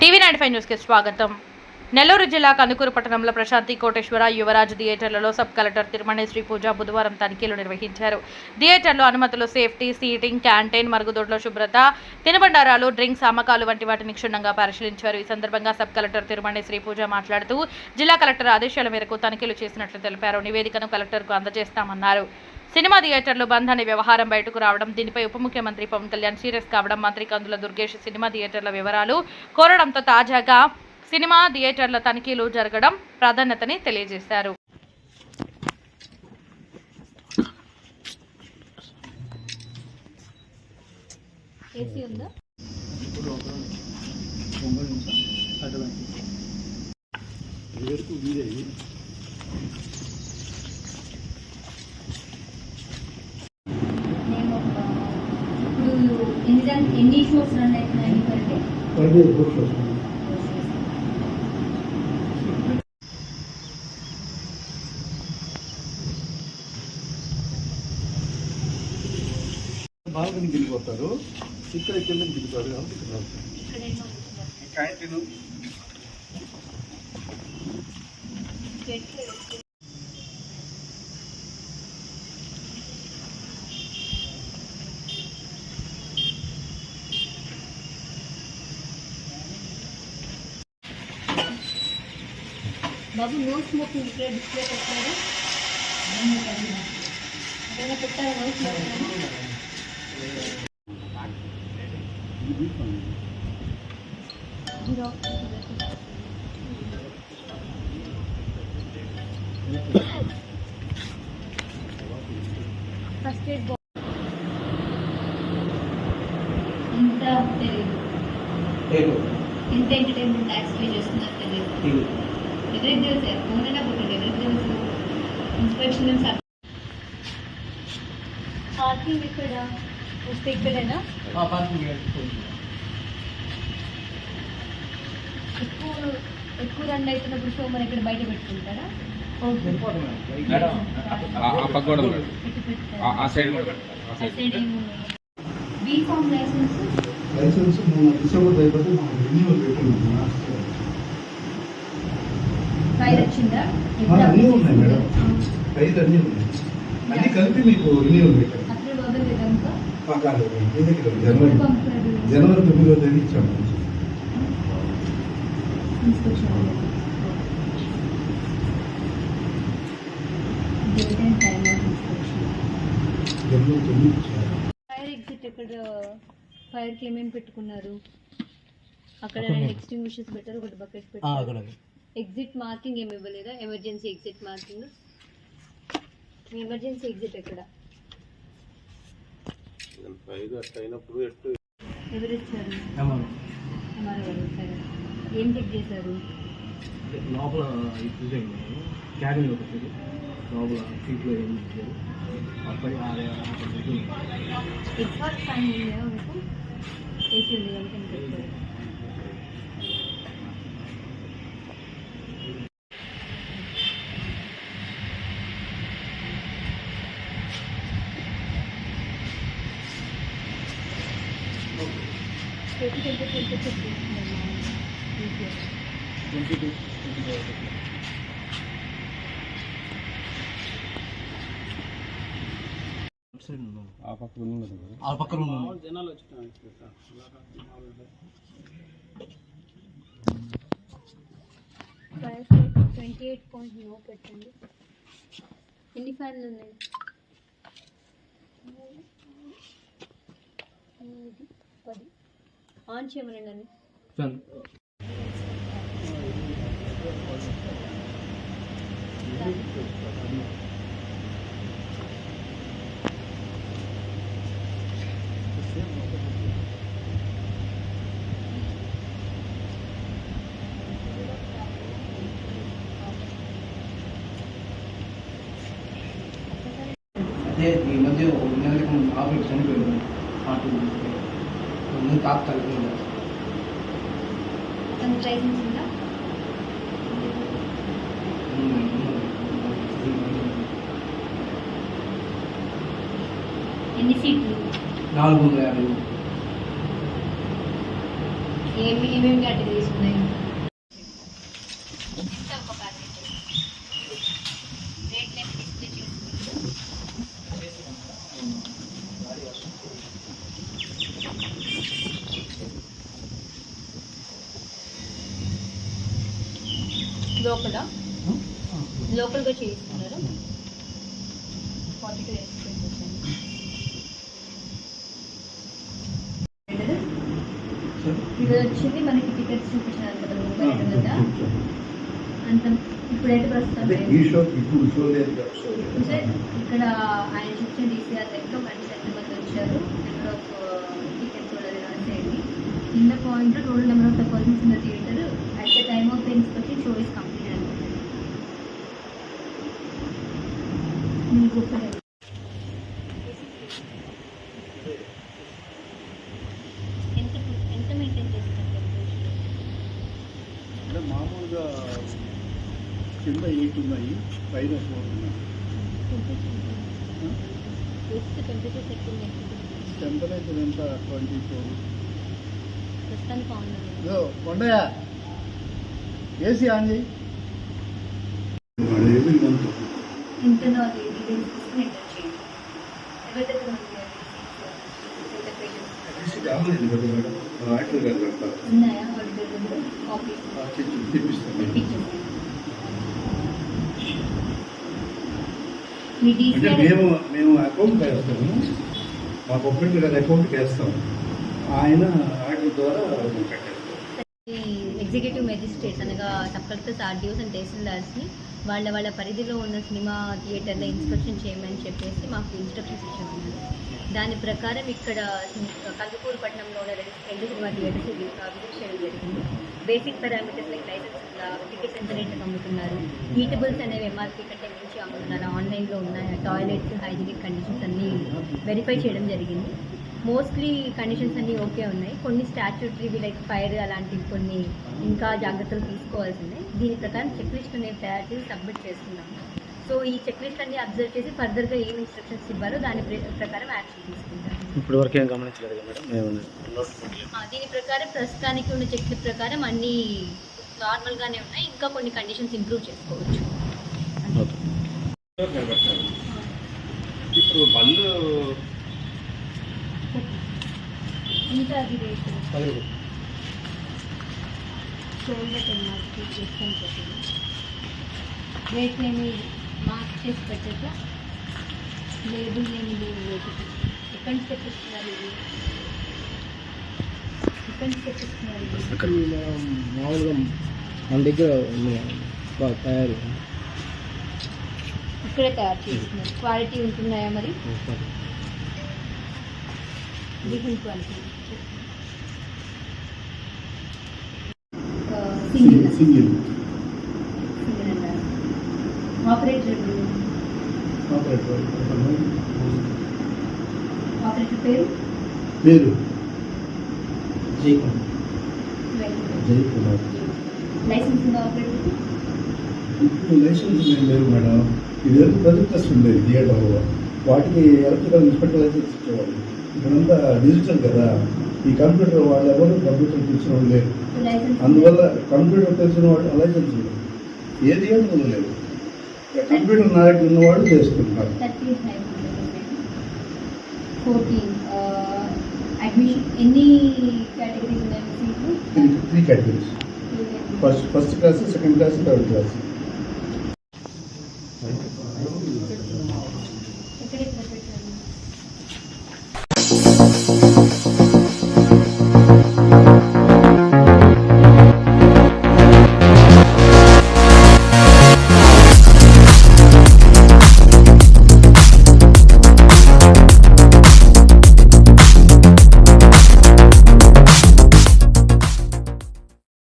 TV nine five న్యూస్కి స్వాగతం. నెల్లూరు జిల్లా కందుకూరు పట్టణంలో ప్రశాంతి కోటేశ్వర యువరాజ్ థియేటర్లలో సబ్ కలెక్టర్ తిరుమణి శ్రీ పూజ బుధవారం తనిఖీలు నిర్వహించారు. థియేటర్లో అనుమతులు సేఫ్టీ సీటింగ్ క్యాంటీన్ మరుగుదొడ్ల శుభ్రత తినబండారాలు డ్రింక్స్ అమ్మకాలు వంటి వాటిని క్షుణ్ణంగా పరిశీలించారు. ఈ సందర్భంగా సబ్ కలెక్టర్ తిరుమణి శ్రీ పూజ మాట్లాడుతూ జిల్లా కలెక్టర్ ఆదేశాల మేరకు తనిఖీలు చేసినట్లు తెలిపారు. నివేదికను కలెక్టర్కు అందజేస్తామన్నారు. సినిమా థియేటర్లు బంద్ అనే వ్యవహారం బయటకు రావడం దీనిపై ఉప ముఖ్యమంత్రి పవన్ కళ్యాణ్ సీరియస్ కావడం మంత్రి కందుల దుర్గేష్ సినిమా థియేటర్ల వివరాలు కోరడంతో తాజాగా సినిమా థియేటర్ల తనిఖీలు జరగడం ప్రాధాన్యతని తెలియజేశారు. ఏసీ ఉందా? ఎన్ని షోస్ రన్ అవుతున్నాయి అంటే? బాల్కనీ దిగిపోతారు. ఇక్కడ కిందకి దిగుతారు కాబట్టి ఇక్కడ రాస్తారు. ఇక్కడ క్యాంటీన్ బాబు నో స్మోకింగ్ ఇక్కడ డిస్ప్లే పెట్టారు. ఏదైనా పెట్టారా? నో స్మోకింగ్ ఫస్ట్ ఎయిడ్ ఇంత తెలియదు ఇంత ఎంటర్టైన్మెంట్ ట్యాక్స్ పే చేస్తున్నారు తెలియదు ఎవరికి తెలుసు ఫోన్ అయినా పోతుంది ఎవరికి తెలుసు ఇన్స్పెక్షన్ పార్కింగ్ ఇక్కడ ఇక్కడేనా? ఎక్కువ ఎక్కువ రన్ అవుతున్నప్పుడు షో మన ఇక్కడ బయట పెట్టుకుంటారా? లైసెన్స్? లైసెన్స్ మొన్న డిసెంబర్ అయిపోతే మాకు రెన్యూవల్ పెట్టింది ఫైల్ వచ్చిందా? అన్నీ ఉన్నాయి మేడం. అన్నీ ఉన్నాయి. అన్నీ కలిపి మీకు రెన్యూవల్ పెట్టారు. కాదు దగ్గర జనవరి. జనవరి తొమ్మిదో తేదీ ఇచ్చాము. జనవరి తొమ్మిది ఫైర్ ఎగ్జిట్ ఇక్కడ ఫైర్కి ఏమేమి పెట్టుకున్నారు. అక్కడ ఎక్స్టింగ్విషర్స్ పెట్టారు ఒకటి బకెట్ పెట్టారు. ఎగ్జిట్ మార్కింగ్ ఏమి ఇవ్వలేదా? Emergency exit marking emergency exit ఎక్కడ? ఇచ్చారు ఎంఆర్ఓ గారు ఇచ్చారు ఏం చెక్ చేశారు? లోపల క్యాబిన్ ఒకటి లోపల సీట్లో ఏం ఇచ్చారు అప్పటి ఎగ్జాక్ట్ టైం ఉందా మీకు? ఏసీ ఉంది కనుక మీకు పెట్టారు చేతికి ఎంత ఎంత చెక్ చేస్తున్నారు ట్వంటీ టూ ఆ పక్క ఉన్నది కదా? ఆ పక్కన ఉన్నాను fire twenty eight point no పెట్టండి. ఎన్ని ఫ్యాన్లు ఉన్నాయి? ఐదు, పది. ఆన్ చేయమనండి. సార్ అదే ఈ మధ్య ఒక నెలకి ముందు ఆపరేట్ చనిపోయింది హార్ట్ ముందు తాత్కాలికంగా తనకి లైసెన్స్ ఎన్ని సీట్లు నాలుగు వందల యాభై. ఏమి ఏమేమి చేస్తున్నాను లోపల? లోకల్గా చేయిస్తున్నారు ఫార్టీ టూ ఇది వచ్చింది మనకి టికెట్స్ చూపించినారు కదా ముంబై కదా. అంత ఇప్పుడైతే ప్రస్తుతం అంటే ఈ షో ఇప్పుడు షో లేదు కదా, షో లేదు. సార్ ఇక్కడ ఆయన చూపించిన డీసీఆర్ లెక్క మనకి ఎంతమంది వచ్చారు number of tickets రాసేయండి in the point total number of the persons in the theatre at the time of the inspection show is complete అనుకుంటారు మీకు ఒకటే. ఎంత ఎంత మెయింటైన్ చేస్తారు టెంపరేచర్ అంటే మామూలుగా కూడా ఏంటున్నాయి ఉన్నాయి పైన టెంపరేచర్ ఎంత? Twenty four. కొండయా ఏసీ ఆన్ చేయి. అంటే మేము మేము అకౌంట్ వేస్తాము. మా కొబ్బరి గారి అకౌంట్కి వేస్తాము. ఆయన యాక్టర్ ద్వారా ఎగ్జిక్యూటివ్ మెజిస్ట్రేట్స్ అనగా సబ్ కలెక్టర్స్ ఆర్డీఓస్ అండ్ తహసీల్దార్స్ని వాళ్ళ వాళ్ళ పరిధిలో ఉన్న సినిమా థియేటర్లో ఇన్స్పెక్షన్ చేయమని చెప్పేసి మాకు ఇన్స్ట్రక్షన్స్ ఇచ్చాము దాని ప్రకారం ఇక్కడ కందుకూరు పట్టణంలో ఉన్న రెండు సినిమా థియేటర్స్ విజిట్ చేయడం జరిగింది. Basic parameters like license tickets ఎంత రేట్లకు అమ్ముతున్నారు? ఈటబుల్స్ అనేవి ఎంఆర్పీ కంటే మించి అమ్ముతున్నారు? ఆన్లైన్లో ఉన్నాయా టాయిలెట్స్ హైజీనిక్ కండిషన్స్ అన్నీ వెరిఫై చేయడం జరిగింది. మోస్ట్లీ కండిషన్స్ అన్నీ ఓకే ఉన్నాయి. కొన్ని స్టాచ్యూటరీ లైక్ ఫైర్ అలాంటివి కొన్ని ఇంకా జాగ్రత్తలు తీసుకోవాల్సి ఉన్నాయి దీని ప్రకారం చెక్ లిస్ట్ అనేది తయారు చేసి సబ్మిట్ చేస్తున్నాం. సో ఈ చెక్ లిస్ట్ అన్ని అబ్జర్వ్ చేసి ఫర్దర్గా ఏం ఇన్స్ట్రక్షన్స్ ఇవ్వాలో దాని ప్ర- ప్రకారం యాక్షన్ తీసుకుంటాం. ఇప్పుడు వరకు ఏం గమనించలేదు దీని ప్రకారం ప్రస్తుతానికి ఉన్న చెక్ లిస్ట్ ప్రకారం అన్నీ నార్మల్గానే ఉన్నాయి. ఇంకా కొన్ని కండిషన్స్ ఇంప్రూవ్ చేసుకోవచ్చు. ఇప్పుడు బళ్ళు రేటు. ఏమి మార్క్ చేసి పెట్టక లేబుల్ ఏమి లేవు ఎక్కడి నుంచి తెప్పిస్తున్నారు ఇది? ఎక్కడి నుంచి తెప్పిస్తున్నారు మామూలుగా మన దగ్గర తయారు. ఇక్కడే తయారు చేస్తున్నారు. క్వాలిటీ ఉంటున్నాయా మరి? Different quality single single operator operator operator పేరు? పేరు? జైకొండ జయకుమార్. లైసెన్స్ ఉందా ఆపరేటర్ లైసెన్స్ లేవు మేడం. ఇది వరకు ప్రొజెక్టర్స్ ఉండేవి థియేటర్లో వాటికి ఎలక్ట్రికల్ ఇన్స్పెక్టర్ లైసెన్స్ ఇచ్చేవాళ్ళు. ఇప్పుడంతా డిజిటల్ కదా. ఈ కంప్యూటర్ వాళ్ళు ఎవరు కంప్యూటర్ తెలిసిన వాళ్ళు లేరు అందువల్ల కంప్యూటర్ తెలిసిన వాళ్ళు లైసెన్స్ లేదు. ఏ థియేటర్ లేవు కంప్యూటర్ ఉన్నాయి సీట్లు? Three three categories. First first class second class third class. Thank you.